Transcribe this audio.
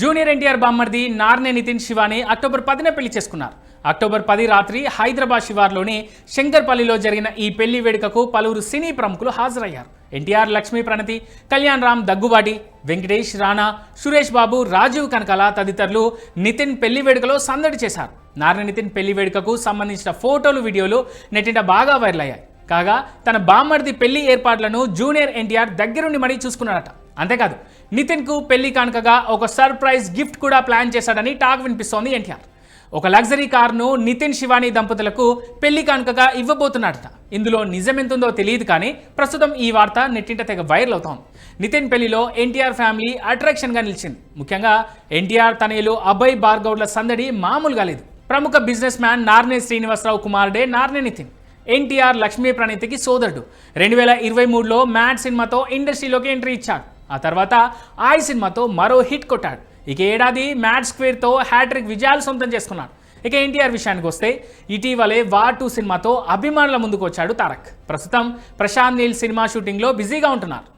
Junior NTR బామ్మర్ది Narne Nitin Shivani October పదిన పెళ్ళి చేసుకున్నారు. అక్టోబర్ పది రాత్రి హైదరాబాద్ శివార్లోని శంకర్పల్లిలో జరిగిన ఈ పెళ్ళి వేడుకకు పలువురు సినీ ప్రముఖులు హాజరయ్యారు. ఎన్టీఆర్ లక్ష్మీ ప్రణతి కళ్యాణ్ రామ్ దగ్గుబాటి వెంకటేష్ రాణా సురేష్ బాబు రాజీవ్ కనకాల తదితరులు నితిన్ పెళ్ళి వేడుకలో సందడి చేశారు. నారాయణ నితిన్ పెళ్ళి వేడుకకు సంబంధించిన ఫోటోలు వీడియోలు నెట్టింట బాగా వైరల్ అయ్యాయి. కాగా తన బామ్మర్ది పెళ్ళి ఏర్పాట్లను జూనియర్ ఎన్టీఆర్ దగ్గరుండి మరీ చూసుకున్నాడట. అంతేకాదు నితిన్కు పెళ్ళి కానుకగా ఒక సర్ప్రైజ్ గిఫ్ట్ కూడా ప్లాన్ చేశాడని టాక్ వినిపిస్తోంది ఎన్టీఆర్. ఒక లగ్జరీ కార్ను నితిన్ శివాని దంపతులకు పెళ్ళి కానుకగా ఇవ్వబోతున్నాడట. ఇందులో నిజమెంతుందో తెలియదు కానీ ప్రస్తుతం ఈ వార్త నెట్టింట తెగ వైరల్ అవుతోంది. నితిన్ పెళ్ళిలో ఎన్టీఆర్ ఫ్యామిలీ అట్రాక్షన్గా నిలిచింది. ముఖ్యంగా ఎన్టీఆర్ తనయులు అభయ్ భార్గవ్ల సందడి మామూలుగా లేదు. ప్రముఖ బిజినెస్ మ్యాన్ నార్నే శ్రీనివాసరావు కుమారుడే నార్నే నితిన్. ఎన్టీఆర్ లక్ష్మీ ప్రణీతికి సోదరుడు. రెండు వేల ఇరవై మూడులో మ్యాడ్ సినిమాతో ఇండస్ట్రీలోకి ఎంట్రీ ఇచ్చాడు. ఆ తర్వాత ఆయ్ సినిమాతో మరో హిట్ కొట్టాడు. ఇక ఏడాది మ్యాడ్ స్క్వేర్తో హ్యాట్రిక్ విజయాలు సొంతం చేసుకున్నాడు. ఇక ఎన్టీఆర్ విషయానికి వస్తే ఇటీవలే వార్ టూ సినిమాతో అభిమానుల ముందుకు వచ్చాడు తారక్. ప్రస్తుతం ప్రశాంత్ నీల్ సినిమా షూటింగ్లో బిజీగా ఉంటున్నారు.